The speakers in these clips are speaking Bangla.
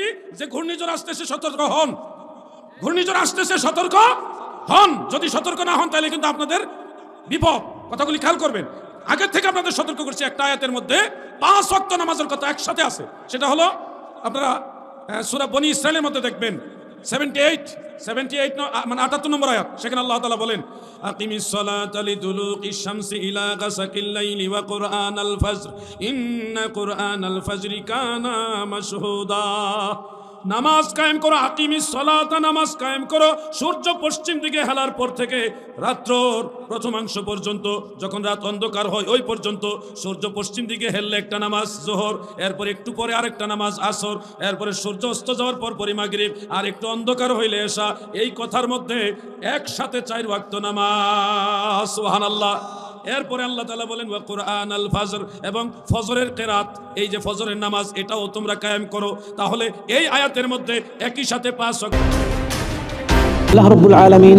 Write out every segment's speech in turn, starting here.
বলছি যে ঘূর্ণিঝড় আসতেছে সতর্ক হন। ঘূর্ণিঝড় আসতেছে সতর্ক হন। যদি সতর্ক না হন, তাহলে কিন্তু আপনাদের বিপদ। কথাগুলি খেয়াল করবেন। আগের থেকে আপনাদের সতর্ক করছি একটা আয়াতের মধ্যে, পাঁচ অক্ত নামাজের কথা একসাথে আছে। সেটা হলো, আপনারা সুরা বনি ইসরায়েলের মধ্যে দেখবেন। সেভেন্টি এইট সেভেন্টি এইট মানে আটাত্তর নম্বর আয়াত, সেখানে আল্লাহ তালা বলেন আকিমিস সালাতা লিদুলুকিশ শামসি ইলা গাসাকিল লাইলি ওয়া কুরআনাল ফজর, ইন্না কুরআনাল ফজরি কানা মাশহুদা। নামাজ কায়েম করো আকিমিস সলাতা, নামাজ কায়েম করো। সূর্য পশ্চিম দিকে হেলার পর থেকে রাত্রর প্রথমাংশ পর্যন্ত যখন রাত অন্ধকার হয়, ওই পর্যন্ত সূর্য পশ্চিম দিকে হেললে একটা নামাজ জোহর, এরপর একটু পরে আরেকটা নামাজ আসর, এরপরে সূর্য অস্ত যাওয়ার পর পরি মাগরিব, আর একটু অন্ধকার হইলে এসা। এই কথার মধ্যে একসাথে চার ওয়াক্ত নামাজ, সুবহানাল্লাহ। এরপরে আল্লাহ তালা বলেন কোরআন আল ফাজর এবং ফজরের কেরাত, এই যে ফজরের নামাজ, এটাও তোমরা কায়েম করো। তাহলে এই আয়াতের মধ্যে একই সাথে পাঁচ আল্লাহ রব্বুল আলমিন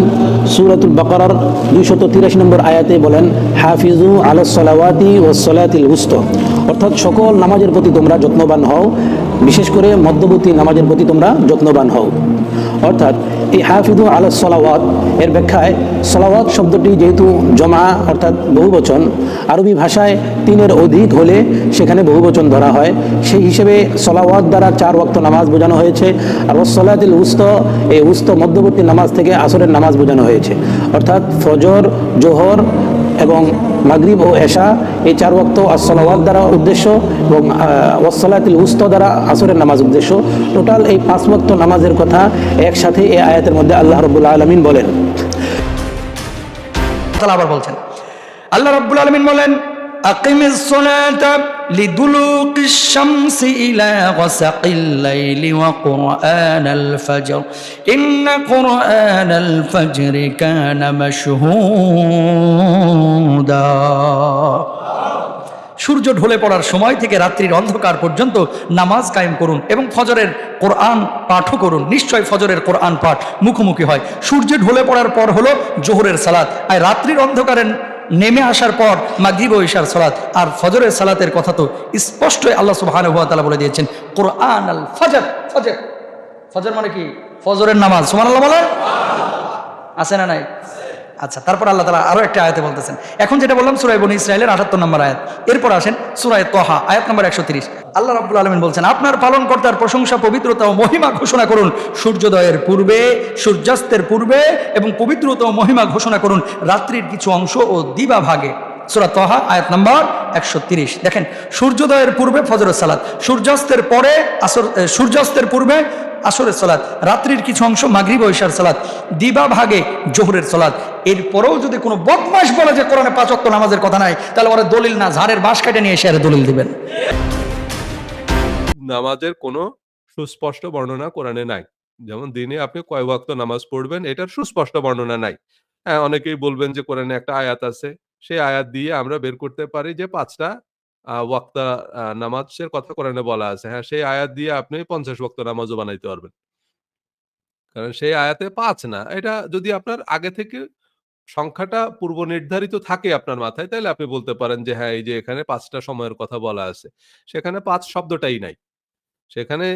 সুরাতুল বাকারার দুইশত তিরাশি নম্বর আয়াতে বলেন হাফিজু আলা সলাওয়াতি ও সলাতিল উস্ত। অর্থাৎ সকল নামাজের প্রতি তোমরা যত্নবান হও, বিশেষ করে মধ্যবর্তী নামাজের প্রতি তোমরা যত্নবান হও। অর্থাৎ এই হাফিজু আলা সলাওয়াত, এর ব্যাখ্যায় সলাওয়াত শব্দটি যেহেতু জমা, অর্থাৎ বহুবচন, আরবি ভাষায় তিনের অধিক হলে সেখানে বহুবচন ধরা হয়। সেই হিসেবে সলাওয়াত দ্বারা চার ওয়াক্ত নামাজ বোঝানো হয়েছে আর সলাতিল উস্ত, এই উস্ত মধ্যবর্তী নামাজ থেকে আসরের নামাজ বোঝানো হয়েছে। অর্থাৎ ফজর, জোহর এবং মাগরিব ও এশা এই চার ওয়াক্ত আসলাওয়াত দ্বারা উদ্দেশ্য এবং ওয়াসলাতিল উস্ত দ্বারা আসরের নামাজ উদ্দেশ্য। টোটাল এই পাঁচ ওয়াক্ত নামাজের কথা একসাথে এই আয়াতের মধ্যে আল্লাহ রবুল্লা আলমিন বলেন। আবার বলছেন আল্লাহ রাব্বুল আলমিন বলেন সালাতা লিদুলুকিশ শামসি ইলা গাসাকিল লাইলি ওয়া কুরআনাল ফজর। ইন্না কুরআনাল ফজরি কানা মাশহুদা। সূর্য ঢলে পড়ার সময় থেকে রাত্রির অন্ধকার পর্যন্ত নামাজ কায়েম করুন এবং ফজরের কোরআন পাঠও করুন। নিশ্চয় ফজরের কোরআন পাঠ মুখোমুখি হয়। সূর্য ঢলে পড়ার পর হলো জোহরের সালাদ আর রাত্রির অন্ধকারে নেমে আসার পর মাগরিব ঈশার সালাত আর ফজরের সালাতের কথা তো স্পষ্টই আল্লাহ সুবাহান তাআলা বলে দিয়েছেন কোরআন আল ফজর। ফজর। ফজর মানে কি? ফজরের নামাজ। সুমান আল্লাহ বলে আছে না নাই? আচ্ছা তারপর আল্লাহ তালা আরও একটা আয়াতে বলতেছেন। এখন যেটা বললাম সুরাই বনি ইসরায়েলের আটাত্তর নম্বর আয়াত। এরপর আসেন সুরায় তহা, আয়াত নম্বর একশো তিরিশ। আল্লাহ রাব্বুল আলমিন বলছেন, আপনার পালন কর্তার প্রশংসা, পবিত্রতা ও মহিমা ঘোষণা করুন। সূর্যোদয়ের পূর্বে, সূর্যাস্তের পূর্বে এবং পবিত্রতা ও মহিমা ঘোষণা করুন রাত্রির কিছু অংশ ও দিবা ভাগে। সুরা তহা, আয়াত নম্বর একশো তিরিশ। দেখেন, সূর্যোদয়ের পূর্বে ফজরের সালাত, সূর্যাস্তের পরে আসর সূর্যাস্তের পূর্বে আসরের সালাত, রাত্রির কিছু অংশ মাগরিব ও ইশার সালাত, দিবা ভাগে জোহরের সালাত। এরপরেও যদি কোনো বদমাস বলে যে কোরআনে পাঁচ ওয়াক্ত নামাজের কথা নাই, তাহলে ওরা দলিল না, ঝাড়ের বাঁশ কেটে নিয়ে এসে দলিল দিবেন। নামাজের কোনো সুস্পষ্ট বর্ণনা কোরআনে নাই। যেমন দিনে আপনি কয় ওয়াক্ত নামাজ পড়বেন, এটার সুস্পষ্ট বর্ণনা নাই। হ্যাঁ অনেকেই বলবেন যে কোরআনে একটা আয়াত আছে, সেই আয়াত দিয়ে আমরা বের করতে পারি যে পাঁচটা ওয়াক্তা নামাজের কথা কোরআনে বলা আছে। হ্যাঁ সেই আয়াত দিয়ে আপনি পঞ্চাশ ওয়াক্ত নামাজও বানাইতে পারবেন। কারণ সেই আয়াতে পাঁচ না। এটা যদি আপনার আগে থেকে সংখ্যাটা পূর্ব নির্ধারিত থাকে আপনার মাথায় তাহলে আপনি বলতে পারেন যে হ্যাঁ এই যে এখানে পাঁচটা সময়ের কথা বলা আছে। সেখানে পাঁচ শব্দটাই নাই। সেখানে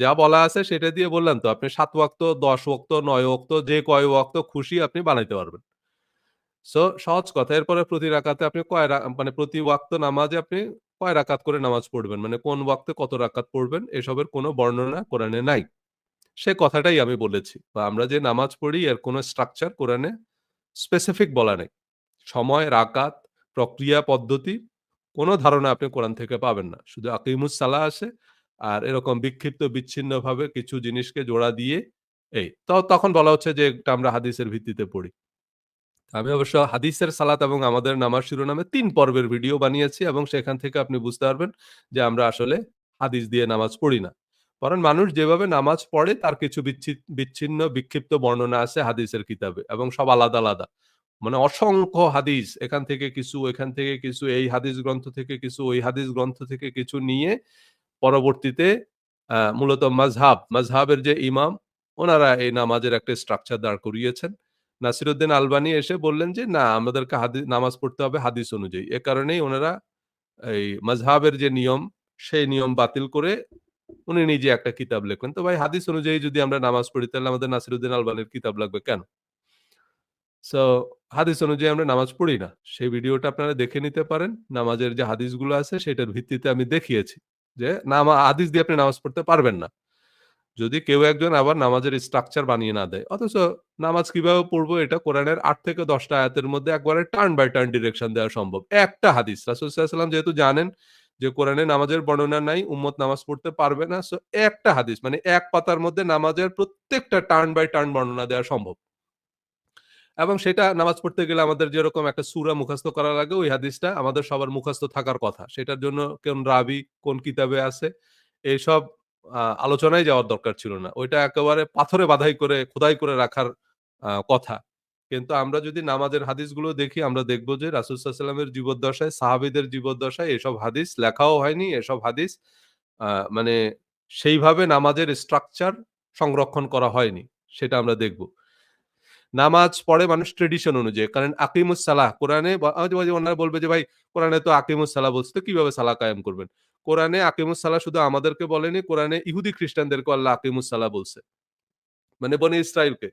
যা বলা আছে সেটা দিয়ে বললাম তো, আপনি সাত ওয়াক্ত, দশ ওয়াক্ত, নয় ওয়াক্ত, যে কয় ওয়াক্ত খুশি আপনি বানাইতে পারবেন। সো সহজ কথা। এরপরে প্রতি রাকাতে আপনি কয় মানে প্রতি ওয়াক্ত নামাজে আপনি কয় রাকাত করে নামাজ পড়বেন? মানে কোন ওয়াক্তে কত রাকাত পড়বেন? এসবের কোনো বর্ণনা কোরআনে নাই। সে কথাটাই আমি বলেছি। বা আমরা যে নামাজ পড়ি, এর কোনো স্ট্রাকচার কোরআনে স্পেসিফিক বলা নেই। সময়, রাকাত, প্রক্রিয়া, পদ্ধতি, কোনো ধারণা আপনি কোরআন থেকে পাবেন না। শুধু আকিমুস সালা আছে আর এরকম বিক্ষিপ্ত, বিচ্ছিন্নভাবে কিছু জিনিসকে জোড়া দিয়ে এই। তখন বলা হচ্ছে যে এটা আমরা হাদিসের ভিত্তিতে পড়ি। আমি অবশ্য হাদিসের সালাত এবং আমাদের নামাজ শিরোনামে তিন পর্বের ভিডিও বানিয়েছি এবং সেখান থেকে আপনি বুঝতে পারবেন যে আমরা আসলে হাদিস দিয়ে নামাজ পড়ি না। কারণ মানুষ যেভাবে নামাজ পড়ে তার কিছু বিচ্ছি- বিচ্ছিন্ন, বিক্ষিপ্ত বর্ণনা আছে হাদিসের কিতাবে এবং সব আলাদা আলাদা। মানে অসংখ্য হাদিস, এখান থেকে কিছু এখান থেকে কিছু, এই হাদিস গ্রন্থ থেকে কিছু, ওই হাদিস গ্রন্থ থেকে কিছু নিয়ে পরবর্তীতে মূলত মাজহাব মাজহাবের যে ইমাম, ওনারা এই নামাজের একটা স্ট্রাকচার দাঁড় করিয়েছেন। নাসিরুদ্দিন আলবানি এসে বললেন যে, না, আমাদেরকে হাদিস নামাজ পড়তে হবে হাদিস অনুযায়ী। এ কারণেই ওনারা এই মাজহাবের যে নিয়ম, সেই নিয়ম বাতিল করে উনি নিজে একটা কিতাব লিখলেন তো ভাই, হাদিস অনুযায়ী যদি আমরা নামাজ পড়ি, তাহলে আমাদের নাসিরুদ্দিন আলবানির কিতাব লাগবে কেন? সো হাদিস অনুযায়ী আমরা নামাজ পড়ি না। সেই ভিডিওটা আপনারা দেখে নিতে পারেন। নামাজের যে হাদিসগুলো আছে, সেটার ভিত্তিতে আমি দেখিয়েছি যে নামা হাদিস দিয়ে আপনি নামাজ পড়তে পারবেন না। যদি কেউ একজন আবার নামাজের স্ট্রাকচার বানিয়ে না দেয়, অথচ নামাজ কীভাবে পড়ব এটা কোরআনের আট থেকে দশটা আয়াতের মধ্যে একবারে টার্ন বাই টার্ন ডিরেকশন দেওয়া সম্ভব। একটা হাদিস রাসুলসাল্লাম যেহেতু জানেন যে কোরআনে নামাজের বর্ণনা নাই, উম্মত নামাজ পড়তে পারবে না সো একটা হাদিস মানে এক পাতার মধ্যে নামাজের প্রত্যেকটা টার্ন বাই টার্ন বর্ণনা দেওয়া সম্ভব। এবং সেটা নামাজ পড়তে গেলে আমাদের যেরকম একটা সুরা মুখস্থ করা লাগে ওই হাদিসটা আমাদের সবার মুখস্থ থাকার কথা। সেটার জন্য কোন রাবি কোন কিতাবে আছে এইসব আলোচনায় যাওয়ার দরকার ছিল না। ওইটা একেবারে পাথরে বাধাই করে, খোদাই করে রাখার কথা। কিন্তু আমরা যদি নামাজের হাদিসগুলো দেখি, আমরা দেখব যে রাসুলসাল্লামের জীবদ্দশায়, সাহাবিদের জীবদ্দশায় এসব হাদিস লেখাও হয়নি, এসব হাদিস মানে সেইভাবে নামাজের স্ট্রাকচার সংরক্ষণ করা হয়নি, সেটা আমরা দেখব। নামাজ পড়ে মানুষ ট্রেডিশন অনুযায়ী, কারণ আকিমুস সালাহ, কোরআনে ওনারা বলবে যে, ভাই, কোরআনে তো আকিমুস সালাহ বলছে, তো কীভাবে সালাহ কায়েম করবেন? কোরআনে আকিমুস সালাহ শুধু আমাদেরকে বলেনি, কোরআনে ইহুদি খ্রিস্টানদেরকে আল্লাহ আকিমুস সালাহ বলছে। মানে বনে ইসরায়েলকে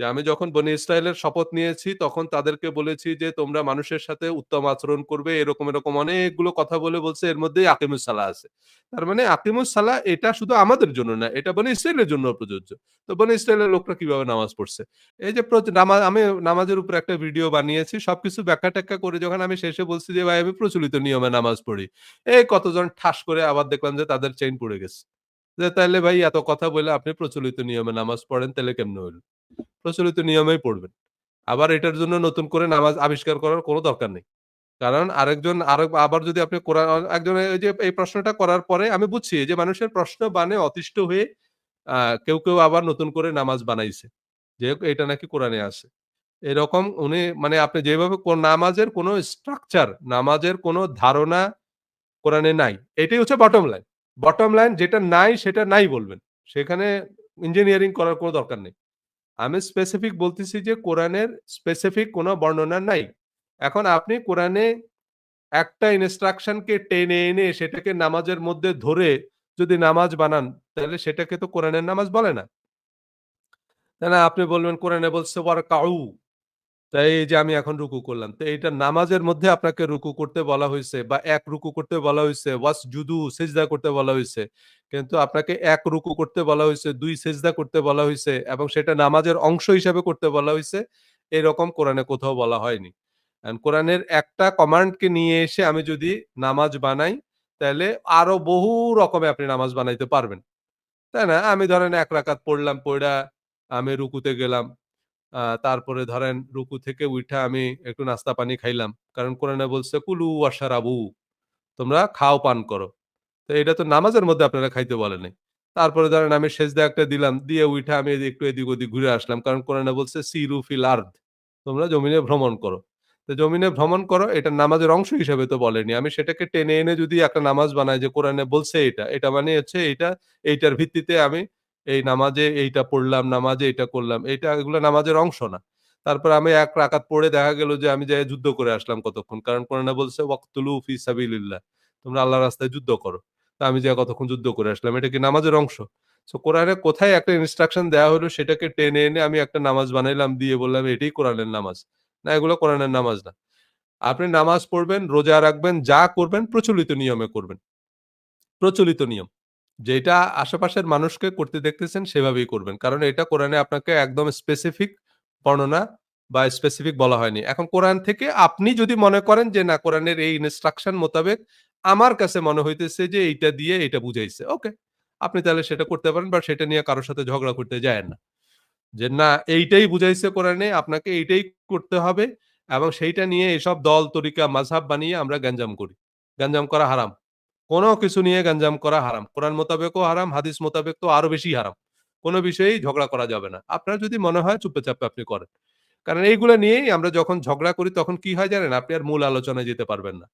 যে আমি যখন বনি ইসরায়েলের শপথ নিয়েছি, তখন তাদেরকে বলেছি যে, তোমরা মানুষের সাথে উত্তম আচরণ করবে। এরকম এরকম অনেকগুলো কথা বলে বলছে। এর মধ্যেই আকিমুস সালাহ আছে। তার মানে আকিমুস সালাহ এটা শুধু আমাদের জন্য না, এটা বনি ইসরায়েলের জন্য প্রযোজ্য। তো বনি ইসরায়েলের লোকরা কীভাবে নামাজ পড়ছে? এই যে নামাজ আমি নামাজের উপর একটা ভিডিও বানিয়েছি, সবকিছু ব্যাখ্যা ট্যাখ্যা করে যখন আমি শেষে বলছি যে, ভাই, আমি প্রচলিত নিয়মে নামাজ পড়ি। এই কতজন ঠাস করে আবার দেখলাম যে, তাদের চেইন পড়ে গেছে। যে তাহলে ভাই, এত কথা বলে আপনি প্রচলিত নিয়মে নামাজ পড়েন তাহলে কেমন হইল? প্রচলিত নিয়মেই পড়বেন। আবার এটার জন্য নতুন করে নামাজ আবিষ্কার করার কোনো দরকার নেই। কারণ আরেকজন, আরেক, আবার যদি আপনি কোরআন, একজন এই যে, এই প্রশ্নটা করার পরে আমি বুঝছি যে মানুষের প্রশ্ন বানে অতিষ্ঠ হয়ে কেউ কেউ আবার নতুন করে নামাজ বানাইছে। যে এটা নাকি কোরআনে আছে। এরকম উনি মানে আপনি যেভাবে নামাজের কোনো স্ট্রাকচার নামাজের কোনো ধারণা কোরআনে নাই। এটাই হচ্ছে বটম লাইন বটম লাইন যেটা নাই সেটা নাই বলবেন। সেখানে ইঞ্জিনিয়ারিং করার কোনো দরকার নেই। আমি স্পেসিফিক বলতেছি যে কোরআনের স্পেসিফিক কোনো বর্ণনা নাই। এখন আপনি কোরআনে একটা ইনস্ট্রাকশনকে টেনে এনে সেটাকে নামাজের মধ্যে ধরে যদি নামাজ বানান, তাহলে সেটাকে তো কোরআনের নামাজ বলে না। না আপনি বলবেন, কোরআনে বলছে ওয়ার কাউ তাই এই যে আমি এখন রুকু করলাম, তো এইটা নামাজের মধ্যে আপনাকে রুকু করতে বলা হয়েছে বা এক রুকু করতে বলা হয়েছে ওয়াস জুদু, সেজদা করতে বলা হয়েছে কিন্তু আপনাকে এক রুকু করতে বলা হয়েছে দুই সেজদা করতে বলা হয়েছে এবং সেটা নামাজের অংশ হিসাবে করতে বলা হয়েছে এরকম কোরআনে কোথাও বলা হয়নি। কোরআনের একটা কমান্ডকে নিয়ে এসে আমি যদি নামাজ বানাই, তাহলে আরও বহু রকমে আপনি নামাজ বানাইতে পারবেন। তাই না? আমি ধরেন এক রাকাত পড়লাম পড়া আমি রুকুতে গেলাম তারপরে ধরেন রুকু থেকে উঠা আমি একটু নাস্তা পানি খাইলাম। কারণ কোরআনে বলছে, কুলু ওয়াশার আবু তোমরা খাও, পান করো। তো এটা তো নামাজের মধ্যে আপনারা খাইতে বলে নাই তারপরে ধরেন আমি সেজদা একটা দিলাম, দিয়ে উঠা আমি একটু এদিক ওদিক ঘুরে আসলাম। কারণ কোরআনে বলছে, সিরু ফিল আর্দ। তোমরা জমিনে ভ্রমণ করো। তো জমিনে ভ্রমণ করো, এটা নামাজের অংশ হিসেবে তো বলেনি। আমি সেটাকে টেনে এনে যদি একটা নামাজ বানাই যে কোরআনে বলছে এটা এটা মানে হচ্ছে এটা এইটার ভিত্তিতে আমি এই নামাজে এইটা পড়লাম, নামাজে এটা করলাম এটা এগুলো নামাজের অংশ না। তারপর আমি এক রাকাত পড়ে দেখা গেল যে আমি যাই যুদ্ধ করে আসলাম কতক্ষণ, কারণ কোরআনে বলছে, ওয়াক্তুলু ফি সাবিলিল্লাহ তোমরা আল্লাহর রাস্তায় যুদ্ধ করো। তা আমি যাই কতক্ষণ যুদ্ধ করে আসলাম, এটা কি নামাজের অংশ? সো কোরআনে কোথায় একটা ইনস্ট্রাকশন দেওয়া হলো, সেটাকে টেনে এনে আমি একটা নামাজ বানাইলাম, দিয়ে বললাম, এটাই কোরআনের নামাজ না, এগুলো কোরআনের নামাজ না। আপনি নামাজ পড়বেন, রোজা রাখবেন, যা করবেন, প্রচলিত নিয়মে করবেন। প্রচলিত নিয়ম। যেটা আশেপাশের মানুষকে করতে দেখতেছেন সেভাবেই করবেন। কারণ এটা কোরআনে আপনাকে একদম স্পেসিফিক বর্ণনা বা স্পেসিফিক বলা হয়নি। এখন কোরআন থেকে আপনি যদি মনে করেন যে, না, কোরআনের এই ইনস্ট্রাকশন মোতাবেক আমার কাছে মনে হইতেছে যে, এইটা দিয়ে এটা বুঝাইছে। ওকে, আপনি তাহলে সেটা করতে পারেন বা সেটা নিয়ে কারোর সাথে ঝগড়া করতে যায় না। যে, না, এইটাই বুঝাইছে কোরআনে, আপনাকে এইটাই করতে হবে এবং সেইটা নিয়ে এসব দল, তরিকা, মাঝহাব বানিয়ে আমরা গ্যাঞ্জাম করি। গ্যাঞ্জাম করা হারাম। কোনো কিছু নিয়ে গ্যাঞ্জাম করা হারাম। কোরআন মোতাবেকও হারাম, হাদিস মোতাবেক তো আরও বেশি হারাম। কোনো বিষয়েই ঝগড়া করা যাবে না। আপনার যদি মনে হয় চুপে চাপে আপনি করেন। কারণ এইগুলো নিয়েই আমরা যখন ঝগড়া করি তখন কি হয় জানেন? আপনি আর মূল আলোচনায় যেতে পারবেন না।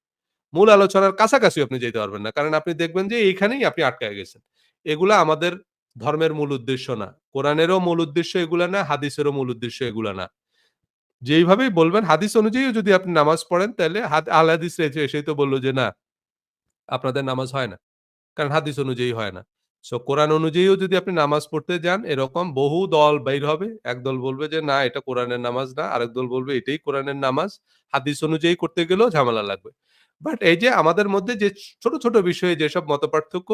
মূল আলোচনার কাছাকাছি আপনি যেতে পারবেন না। কারণ আপনি দেখবেন যে এইখানেই আপনি আটকায় গেছেন। এগুলা আমাদের ধর্মের মূল উদ্দেশ্য না। কোরআনেরও মূল উদ্দেশ্য এগুলা না, হাদিসেরও মূল উদ্দেশ্য এগুলা না। যেইভাবেই বলবেন, হাদিস অনুযায়ী যদি আপনি নামাজ পড়েন তাহলে আল হাদিস এসেই তো বলল যে না আপনাদের নামাজ হয় না। কারণ হাদিস অনুযায়ী হয় না। সো কোরআন অনুযায়ীও যদি আপনি নামাজ পড়তে যান, এরকম বহু দল বাইর হবে। এক দল বলবে যে, না, এটা কোরআনের নামাজ না। আরেক দল বলবে, এটাই কোরআনের নামাজ। হাদিস অনুযায়ী করতে গেলেও ঝামেলা লাগবে। বাট এই যে আমাদের মধ্যে যে ছোট ছোট বিষয়ে যেসব মত পার্থক্য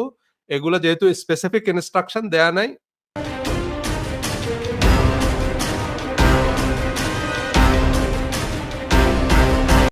এগুলো যেহেতু স্পেসিফিক ইনস্ট্রাকশন দেয়া নাই